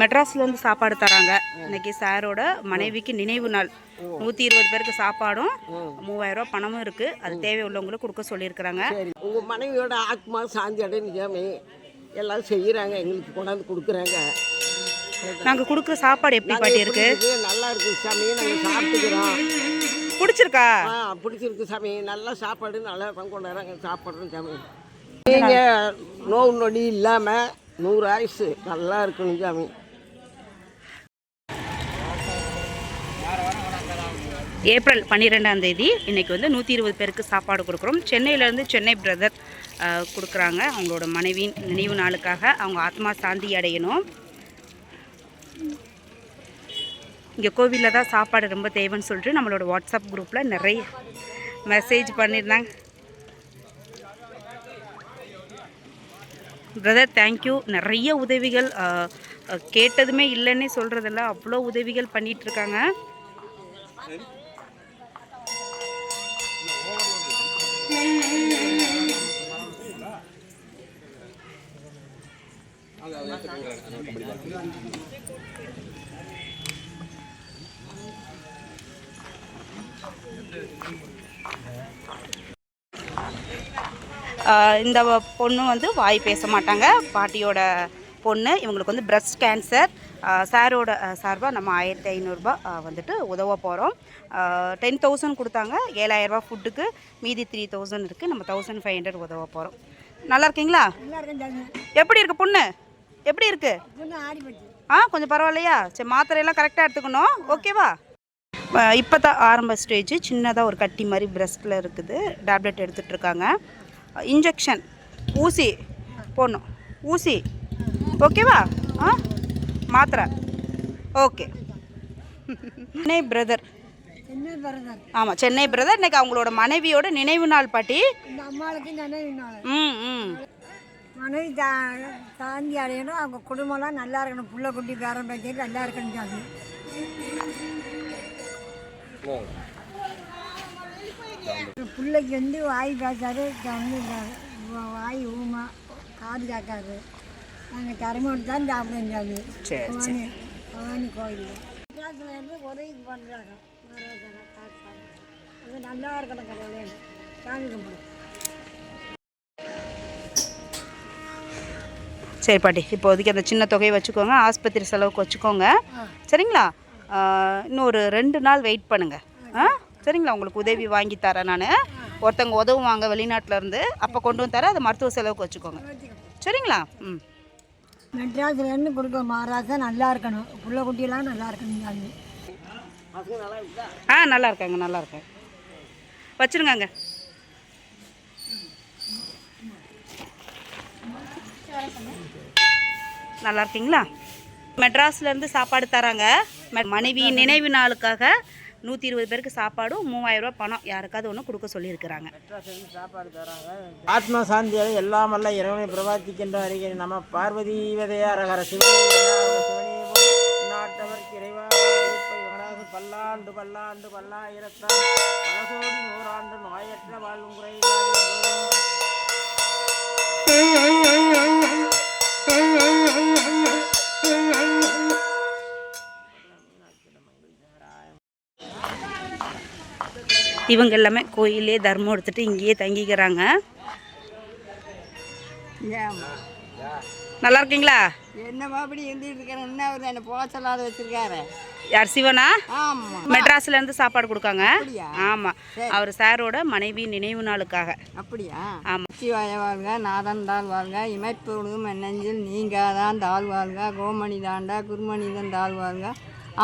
மெட்ராஸ்லேருந்து சாப்பாடு தராங்க. இன்னைக்கு சாரோட மனைவிக்கு நினைவு நாள். நூற்றி இருபது பேருக்கு சாப்பாடும் மூவாயிரம் ரூபாய் பணமும் இருக்குது அது தேவை உள்ளவங்களுக்கு கொடுக்க சொல்லியிருக்கிறாங்க. உங்கள் மனைவியோட ஆத்மா சாந்தி அடைஞ்சாமே எல்லாம் செய்கிறாங்க எங்களுக்கு கொண்டாந்து கொடுக்குறாங்க. நாங்கள் கொடுக்குற சாப்பாடு எப்படி பாட்டி இருக்கு? நல்லா இருக்கு சாமி. நாங்கள் சாப்பிட்டுக்கிறோம். பிடிச்சிருக்கா? பிடிச்சிருக்கு சாமி. நல்லா சாப்பாடு நல்லா கொண்டாடுறாங்க சாப்பிட்றோம் சாமி. நீங்கள் நோவு நொடி இல்லாமல் நூறு ஆயுசு. நல்லா இருக்கணும் சாமி. ஏப்ரல் பன்னிரெண்டாம் தேதி இன்றைக்கி வந்து நூற்றி இருபது பேருக்கு சாப்பாடு கொடுக்குறோம். சென்னையிலேருந்து சென்னை பிரதர் கொடுக்குறாங்க. அவங்களோட மனைவியின் நினைவு நாளுக்காக அவங்க ஆத்மா சாந்தி அடையணும். இங்கே கோவிலில் தான் சாப்பாடு ரொம்ப தேவைன்னு சொல்லிட்டு நம்மளோட வாட்ஸ்அப் குரூப்பில் நிறைய மெசேஜ் பண்ணியிருந்தாங்க பிரதர் தேங்க்யூ நிறைய உதவிகள் கேட்டதுமே இல்லைன்னே சொல்கிறதில்ல அவ்வளோ உதவிகள் பண்ணிகிட்டு இருக்காங்க you. இந்த பொண்ணு வந்து வாய் பேச மாட்டாங்க. பாட்டியோட பொண்ணு இவங்களுக்கு வந்து பிரஸ்ட் கேன்சர் சாரோட சார்பாக நம்ம ஆயிரத்தி ஐநூறுரூபா வந்துட்டு உதவ போகிறோம் டென் தௌசண்ட் கொடுத்தாங்க. ஏழாயிரரூபா ஃபுட்டுக்கு மீதி த்ரீ தௌசண்ட் இருக்குது நம்ம தௌசண்ட் ஃபைவ் ஹண்ட்ரட் உதவ போகிறோம் நல்லா இருக்கீங்களா? எப்படி இருக்கு பொண்ணு? எப்படி இருக்கு? ஆ கொஞ்சம் பரவாயில்லையா? சரி மாத்திரையெல்லாம் கரெக்டாக எடுத்துக்கணும். ஓகேவா? இப்போ தான் ஆரம்ப ஸ்டேஜ் சின்னதாக ஒரு கட்டி மாதிரி பிரஸ்ட்டில் இருக்குது. டேப்லெட் எடுத்துகிட்டு இருக்காங்க. இன்ஜெக்ஷன் ஊசி போடணும். ஊசி ஓகேவா? ஆ? மாத்திரை. ஓகே. சென்னை பிரதர். ஆமாம் சென்னை பிரதர். இன்னைக்கு அவங்களோட மனைவியோட நினைவு நாள் பாட்டி. இந்த அம்மாளுக்கு நினைவு நாள். ம் ம். மனைவி தா தாண்டி அடையணும் அவங்க குடும்பம்லாம் நல்லா இருக்கணும். புள்ள குட்டி பேரம் பேச்சு நல்லா இருக்கணும் சாமி பிள்ளைக்கு வந்து வாய் பேசாரு வந்து வாய் ஊமா காது கேட்காது. நாங்கள் கருமட்டு தான் சரி பவானி பவானி கோயில் இருந்து உதவி பண்ணுறாங்க அது நல்லா இருக்கணும் கடவுளே. சாமி கும்பிடும் சரி பாட்டி இப்போதைக்கு அந்த சின்ன தொகையை வச்சுக்கோங்க. ஆஸ்பத்திரி செலவுக்கு வச்சுக்கோங்க. சரிங்களா? இன்னும் ஒரு ரெண்டு நாள் வெயிட் பண்ணுங்க. ஆ சரிங்களா? உங்களுக்கு உதவி வாங்கி தரேன் நான். ஒருத்தவங்க உதவுவாங்க வெளிநாட்டுல இருந்து. அப்போ கொண்டு வந்து தரேன். அதை மருத்துவ செலவுக்கு வச்சுக்கோங்க. சரிங்களா? ம். மெட்ராஸ்லேருந்து கொடுக்க மகாராஜா. நல்லா இருக்கணும். புள்ள குட்டியெல்லாம் நல்லா இருக்கணும் ஆ நல்லா இருக்காங்க நல்லா இருக்காங்க. வச்சுருங்க நல்லா இருக்கீங்களா? மெட்ராஸ்லேருந்து சாப்பாடு தராங்க. ம- மனைவியின் நினைவு நாளுக்காக நூற்றி இருபது பேருக்கு சாப்பாடும் மூவாயிரம் பணம் யாருக்காவது ஒன்று கொடுக்க சொல்லியிருக்கிறாங்க. ஆத்மா சாந்தியாக எல்லாம் அல்ல இறைவனை பிரபாத்திக்கின்ற அறிகிறேன் நம்ம பார்வதி விதையாரகர நாட்டவர் இறைவா பல்லாண்டு பல்லாண்டு பல்லாயிரத்தால் நூறாண்டு நோயற்ற முறை இவங்க எல்லாமே கோயிலே தர்மம் எடுத்துட்டு இங்கேயே தங்கிக்கிறாங்க. நல்லா இருக்கீங்களா? என்னமா அப்படி இருந்துட்டு இருக்கிறேன் என்ன அவர் என்ன போக சொல்லாத வச்சிருக்காரு? யார் சிவனா? மெட்ராஸ்ல இருந்து சாப்பாடு கொடுக்காங்க. அப்படியா? ஆமா. அவர் சாரோட மனைவி நினைவு நாளுக்காக. அப்படியா? ஆமா. சிவாய வாழ்க நாதன் தாழ் வாழ்க இமைப்பொழுதும் நெஞ்சில் நீங்காதான் தாழ் வாழ்க கோமணி தாண்டா குருமணிதன் தாழ் வாழ்க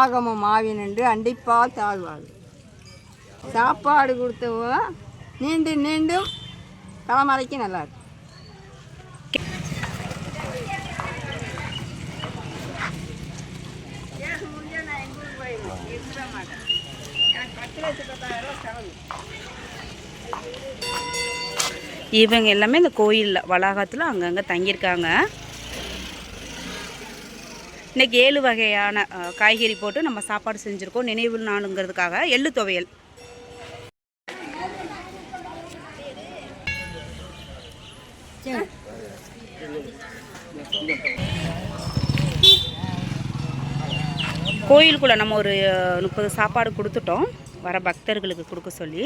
ஆகமம் ஆவினன்று அண்டிப்பால் தாழ் வாழ்க. சாப்பாடு கொடுத்தவோ நீண்டு நீண்டும் தலைமறைக்கு நல்லா இருக்கும் இவங்க எல்லாமே இந்த கோயிலில் வளாகத்தில் அங்கங்கே தங்கியிருக்காங்க. இன்றைக்கி ஏழு வகையான காய்கறி போட்டு நம்ம சாப்பாடு செஞ்சுருக்கோம். நினைவு நாளுங்கிறதுக்காக எள்ளு துவையல். கோயிலுக்குள்ளே நம்ம ஒரு முப்பது சாப்பாடு கொடுத்துட்டோம். வர பக்தர்களுக்கு கொடுக்க சொல்லி.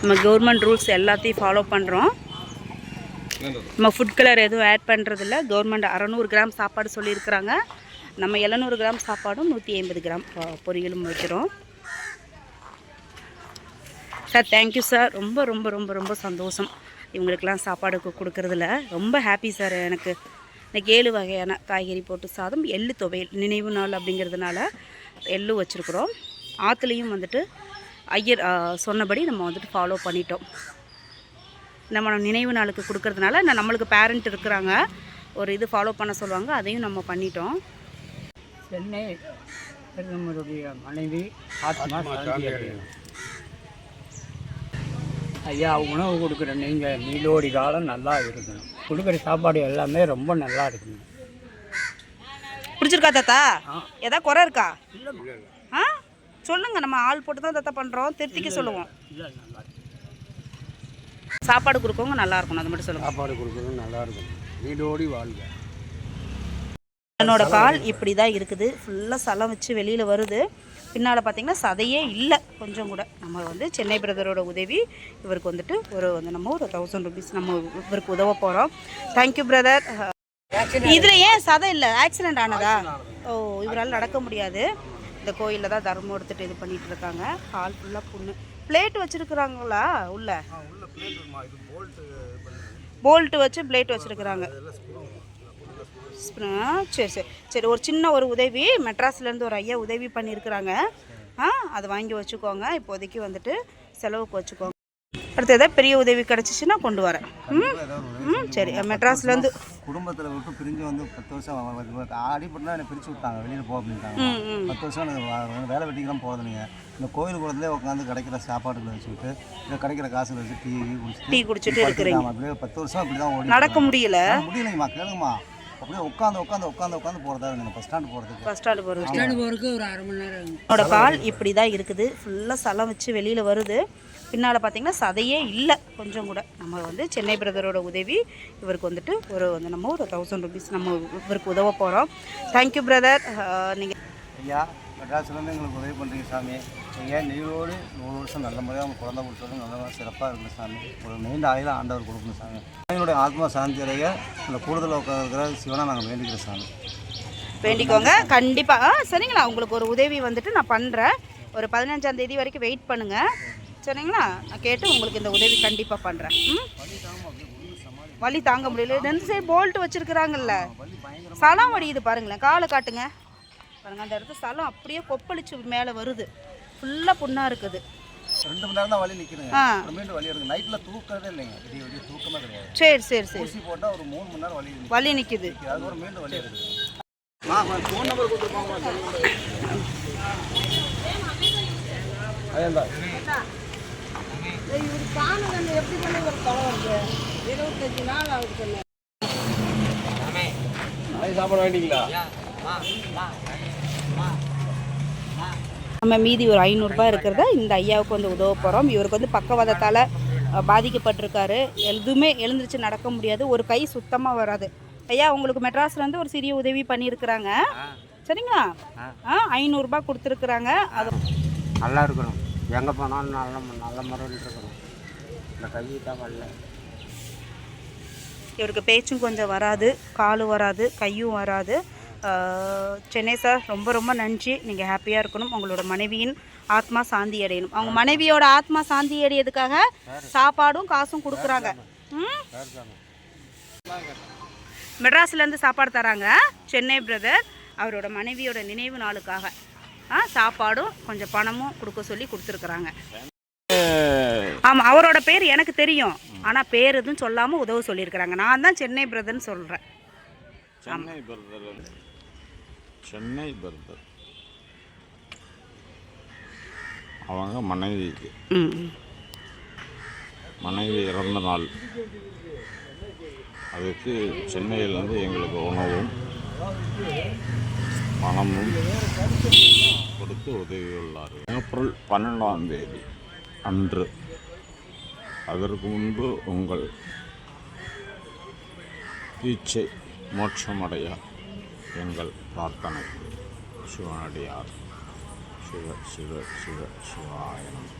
நம்ம கவர்மெண்ட் ரூல்ஸ் எல்லாத்தையும் ஃபாலோ பண்ணுறோம் நம்ம ஃபுட் கலர் எதுவும் ஆட் பண்ணுறதில்ல கவர்மெண்ட் அறநூறு கிராம் சாப்பாடு சொல்லியிருக்கிறாங்க. நம்ம எழுநூறு கிராம் சாப்பாடும் நூற்றி ஐம்பது கிராம் பொரியலும் வைக்கிறோம் சார் தேங்க்யூ சார். ரொம்ப ரொம்ப ரொம்ப ரொம்ப சந்தோஷம். இவங்களுக்கெல்லாம் சாப்பாடு கொடுக்குறதுல. ரொம்ப ஹாப்பி சார். எனக்கு இன்னைக்கு ஏழு வகையான காய்கறி போட்டு சாதம் எள்ளு துவையல் நினைவு நாள் அப்படிங்கிறதுனால எள்ளு வச்சுருக்குறோம். ஆற்றுலையும் வந்துட்டு ஐயர் சொன்னபடி நம்ம வந்துட்டு ஃபாலோ பண்ணிட்டோம். நம்ம நினைவு நாளுக்கு கொடுக்கறதுனால நான் நம்மளுக்கு பேரண்ட் இருக்கிறாங்க. ஒரு இது ஃபாலோ பண்ண சொல்லுவாங்க. அதையும் நம்ம பண்ணிட்டோம். சென்னை பிரதமருடைய மனைவி ஆத்மா ஐயா உணவு கொடுக்குற நீங்கள் நீலோடி காலம் நல்லா இருக்கணும். கொடுக்குற சாப்பாடு எல்லாமே ரொம்ப நல்லா இருக்கணும். பிடிச்சிருக்கா தாத்தா? ஏதா குறை இருக்கா? ஆ? சொல்லுங்க நம்ம ஆள் போட்டு தான் தாத்தா பண்ணுறோம் திருத்திக்க சொல்லுவோம். சாப்பாடு கொடுக்கவங்க நல்லா இருக்கணும் அது மட்டும் சொல்லுங்க. சாப்பாடு கொடுக்குறது நல்லா இருக்கணும். நீலோடி வாழ்க. என்னோட கால் இப்படி தான் இருக்குது ஃபுல்லாக சலம் வச்சு வெளியில் வருது. பின்னால் பார்த்தீங்கன்னா சதையே இல்லை. கொஞ்சம் கூட. நம்ம வந்து சென்னை பிரதரோட உதவி இவருக்கு வந்துட்டு ஒரு வந்து நம்ம ஒரு தௌசண்ட் ருபீஸ் நம்ம இவருக்கு உதவ போகிறோம் தேங்க்யூ பிரதர் இதில் ஏன் சதை இல்லை? ஆக்சிடென்ட் ஆனதா? ஓ இவரால் நடக்க முடியாது. இந்த கோயிலில் தான் தர்மம் எடுத்துட்டு இது பண்ணிட்டு இருக்காங்க. கால் ஃபுல்லாக புண்ணு. பிளேட் வச்சுருக்குறாங்களா? உள்ள? போல்ட் வச்சு பிளேட் வச்சுருக்குறாங்க. சரி சரி. சரி ஒரு சின்ன ஒரு உதவி. மெட்ராஸ்லேருந்து ஒரு ஐயா உதவி பண்ணியிருக்கிறாங்க. ஆ அதை வாங்கி வச்சுக்கோங்க. இப்போதைக்கு வந்துட்டு செலவுக்கு வச்சுக்கோங்க. அடுத்து ஏதாவது பெரிய உதவி கிடச்சிச்சின்னா கொண்டு வரேன். ம் ம் சரி. மெட்ராஸ்லேருந்து குடும்பத்தில் விட்டு பிரிஞ்சு வந்து பத்து வருஷம் அடிபட்டுனா என்னை பிரித்து விட்டாங்க. வெளியில் போ அப்படின்ட்டாங்க. பத்து வருஷம் எனக்கு வேலை வெட்டிக்கெல்லாம் போகிறது நீங்கள் இந்த கோயில் குளத்துலேயே உட்காந்து கிடைக்கிற சாப்பாடுகளை வச்சுக்கிட்டு இல்லை கிடைக்கிற காசுல வச்சு டீ குடிச்சிட்டு டீ குடிச்சிட்டு இருக்கிறீங்க. அப்படியே பத்து வருஷம் அப்படி தான் நடக்க முடியல. முடியலைங்கம்மா. கேளுங்கம்மா. அப்படியே உட்காந்து உட்காந்து உட்காந்து உட்காந்து போகிறதா இருங்க பஸ் ஸ்டாண்டு போகிறதுக்கு பஸ் ஸ்டாண்டு போகிறது போகிறதுக்கு ஒரு அரை மணி நேரம் என்னோட கால் இப்படி தான் இருக்குது. ஃபுல்லாக சலம் வச்சு வெளியில் வருது. பின்னால் பார்த்தீங்கன்னா சதையே இல்லை. கொஞ்சம் கூட. நம்ம வந்து சென்னை பிரதரோட உதவி இவருக்கு வந்துட்டு ஒரு வந்து நம்ம ஒரு தௌசண்ட் ருபீஸ் நம்ம இவருக்கு உதவ போகிறோம் தேங்க்யூ பிரதர் நீங்கள் ஐயா மெட்ராஸ்லேருந்து எங்களுக்கு உதவி பண்ணுறீங்க சாமி. ஐயா நீரோடு நூறு வருஷம் நல்ல முறையாக அவங்க குழந்தை கொடுத்தாலும் நல்ல சிறப்பாக இருக்கணும் சாமி. ஒரு நீண்ட ஆயுள ஆண்டவர் கொடுக்கணும் சாமி. எங்களுடைய ஆத்மா சாந்தி அடைய அந்த கூடுதல் உட்காந்துருக்கிற சிவனை நாங்கள் வேண்டிக்கிறோம் சாமி. வேண்டிக்கோங்க. கண்டிப்பாக ஆ சரிங்களா? உங்களுக்கு ஒரு உதவி வந்துட்டு நான் பண்ணுறேன் ஒரு பதினஞ்சாம் தேதி வரைக்கும் வெயிட் பண்ணுங்கள் சரிங்களா? நான் கேட்டு உங்களுக்கு இந்த உதவி கண்டிப்பாக பண்ணுறேன் ம்? வலி தாங்க முடியல. ரெண்டு சைடு போல்ட் வச்சுருக்குறாங்கல்ல? சனம் வடியுது பாருங்களேன். காலை காட்டுங்க. பாருங்க அந்த இடத்துல சலம் அப்படியே கொப்பளிச்சு மேலே வருது. ஃபுல்லாக புண்ணாக இருக்குது. ரெண்டு மணி நேரம் தான் வலி நிற்கிறேங்க ஆ. அப்புறமேட்டு வலி இருக்கு நைட்டில் தூக்கறதே இல்லைங்க. விடிய விடிய தூக்கமே கிடையாது. சரி சரி சரி. ஊசி போட்டால் ஒரு மூணு மணி நேரம் வலி நிக்குது. வலி நிற்கிது அதுக்கப்புறம் மீண்டும் வலி இருக்குது இவர் காணல எப்படி பண்ணி ஒரு தலை வருது இருபத்தஞ்சு நாள் ஆகுது சொன்னேன் நம்ம மீதி ஒரு ஐநூறுரூபா இருக்கிறத இந்த ஐயாவுக்கு வந்து உதவ போகிறோம் இவருக்கு வந்து பக்கவாதத்தால் பாதிக்கப்பட்டிருக்காரு. எதுவுமே எழுந்திருச்சு நடக்க முடியாது. ஒரு கை சுத்தமாக வராது. ஐயா உங்களுக்கு மெட்ராஸ்லேருந்து ஒரு சிறிய உதவி பண்ணியிருக்கிறாங்க. சரிங்களா? ஆ. ஐநூறுரூபா கொடுத்துருக்குறாங்க. அது நல்லா இருக்கணும். எங்கே போனாலும் நல்ல நல்ல முறையில் இருக்கணும். இந்த கை தான் வரல. இவருக்கு பேச்சும் கொஞ்சம் வராது. காலும் வராது. கையும் வராது. சென்னை சார் ரொம்ப ரொம்ப நன்றி. நீங்கள் ஹாப்பியாக இருக்கணும். உங்களோட மனைவியின் ஆத்மா சாந்தி அடையணும். அவங்க மனைவியோட ஆத்மா சாந்தி அடையிறதுக்காக சாப்பாடும் காசும் கொடுக்குறாங்க. மெட்ராஸ்லேருந்து சாப்பாடு தராங்க. சென்னை பிரதர் அவரோட மனைவியோட நினைவு நாளுக்காக. சாப்பாடும் கொஞ்சம் பணமும் கொடுக்க சொல்லி கொடுத்துருக்குறாங்க. ஆமாம் அவரோட பேர் எனக்கு தெரியும். ஆனால் பேர் எதுவும் சொல்லாமல் உதவ சொல்லியிருக்கிறாங்க. நான் தான் சென்னை பிரதர்னு சொல்கிறேன் சென்னை பர்தர் சென்னை பர்தர் அவங்க மனைவிக்கு. மனைவி இறந்த நாள். அதுக்கு சென்னையிலேருந்து எங்களுக்கு உணவும் பணமும் கொடுத்து உதவியுள்ளார்கள் ஏப்ரல் பன்னெண்டாம் தேதி அன்று அதற்கு முன்பு உங்கள் ஈச்சை மோட்சமடைய எங்கள் பிரார்த்தனை. சிவனடியார். சிவ சிவ சிவ சிவாயனம்.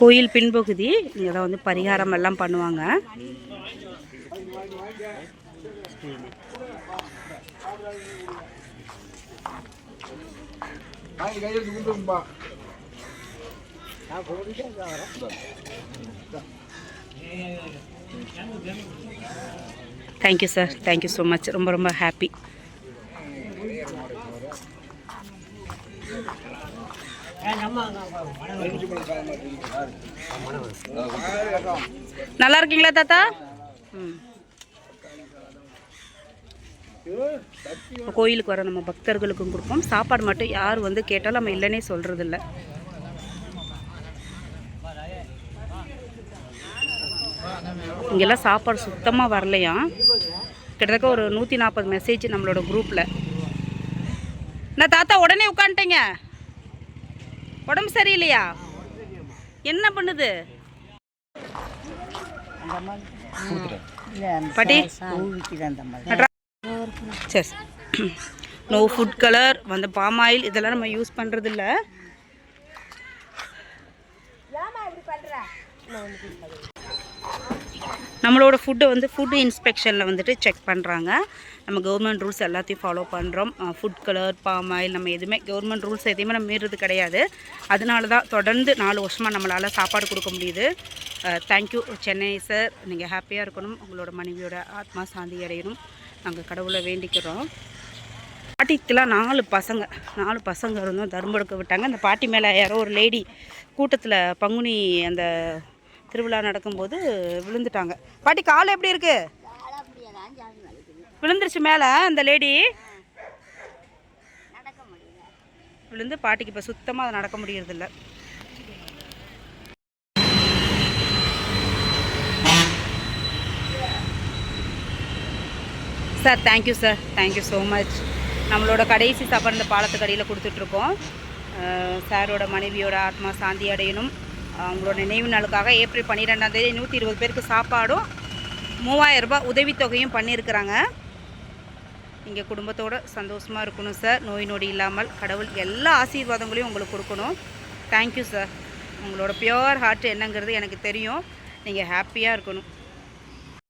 கோயில் பின்பகுதி இங்கே தான் வந்து பரிகாரம் எல்லாம் பண்ணுவாங்க. Thank you sir thank you so much ரொம்ப ரொம்ப ஹாப்பி நல்லா இருக்கீங்களா தாத்தா? கோயிலுக்கு வர நம்ம பக்தர்களுக்கும் கொடுப்போம். சாப்பாடு மட்டும் யார் வந்து கேட்டாலும் நம்ம இல்லைன்னே சொல்கிறதில்ல இங்கெல்லாம் சாப்பாடு சுத்தமாக வரலையாம் கிட்டத்தட்ட ஒரு நூற்றி நாற்பது மெசேஜ் நம்மளோட குரூப்பில் நான் தாத்தா உடனே உட்காந்துட்டீங்க? உடம்பு சரியில்லையா? என்ன பண்ணுது? பாட்டி. சரி. நோ ஃபுட் கலர் வந்து பாம் ஆயில் இதெல்லாம் நம்ம யூஸ் பண்ணுறதில்ல நம்மளோட ஃபுட்டை வந்து ஃபுட் இன்ஸ்பெக்ஷனில் வந்துட்டு செக் பண்ணுறாங்க நம்ம கவர்மெண்ட் ரூல்ஸ் எல்லாத்தையும் ஃபாலோ பண்ணுறோம் ஃபுட் கலர் பாம் ஆயில் நம்ம எதுவுமே கவர்மெண்ட் ரூல்ஸ் எதையுமே நம்ம மீறது கிடையாது. அதனால தான் தொடர்ந்து நாலு வருஷமாக நம்மளால் சாப்பாடு கொடுக்க முடியுது. தேங்க்யூ சென்னை சார் நீங்கள் ஹாப்பியாக இருக்கணும். உங்களோட மனைவியோட ஆத்மா சாந்தி அடையணும். நாங்கள் கடவுளை வேண்டிக்கிறோம். பாட்டிக்கெலாம் நாலு பசங்க நாலு பசங்க இருந்தும் தர்மடுக்க விட்டாங்க. அந்த பாட்டி மேலே யாரோ ஒரு லேடி கூட்டத்தில் பங்குனி அந்த திருவிழா நடக்கும்போது விழுந்துட்டாங்க. பாட்டி கால் எப்படி இருக்கு? விழுந்துருச்சு மேலே அந்த லேடி விழுந்து பாட்டிக்கு இப்போ சுத்தமாக அதை நடக்க முடியறதில்ல. Sir thank you sir thank you so much நம்மளோட கடைசி சாப்பாடு இந்த பாலத்துக்கு அடியில் கொடுத்துட்ருக்கோம் சாரோட மனைவியோட ஆத்மா சாந்தி அடையணும். அவங்களோட நினைவு நாளுக்காக ஏப்ரல் பன்னிரெண்டாம் தேதி நூற்றி இருபது பேருக்கு சாப்பாடும் மூவாயிரம் ரூபாய் உதவித்தொகையும் பண்ணியிருக்கிறாங்க. இங்கே குடும்பத்தோடு சந்தோஷமாக இருக்கணும் சார் நோய் நொடி இல்லாமல் கடவுள் எல்லா ஆசீர்வாதங்களையும் உங்களுக்கு கொடுக்கணும். தேங்க்யூ சார் உங்களோட பியோர் ஹார்ட் என்னங்கிறது எனக்கு தெரியும். நீங்கள் ஹாப்பியாக இருக்கணும்.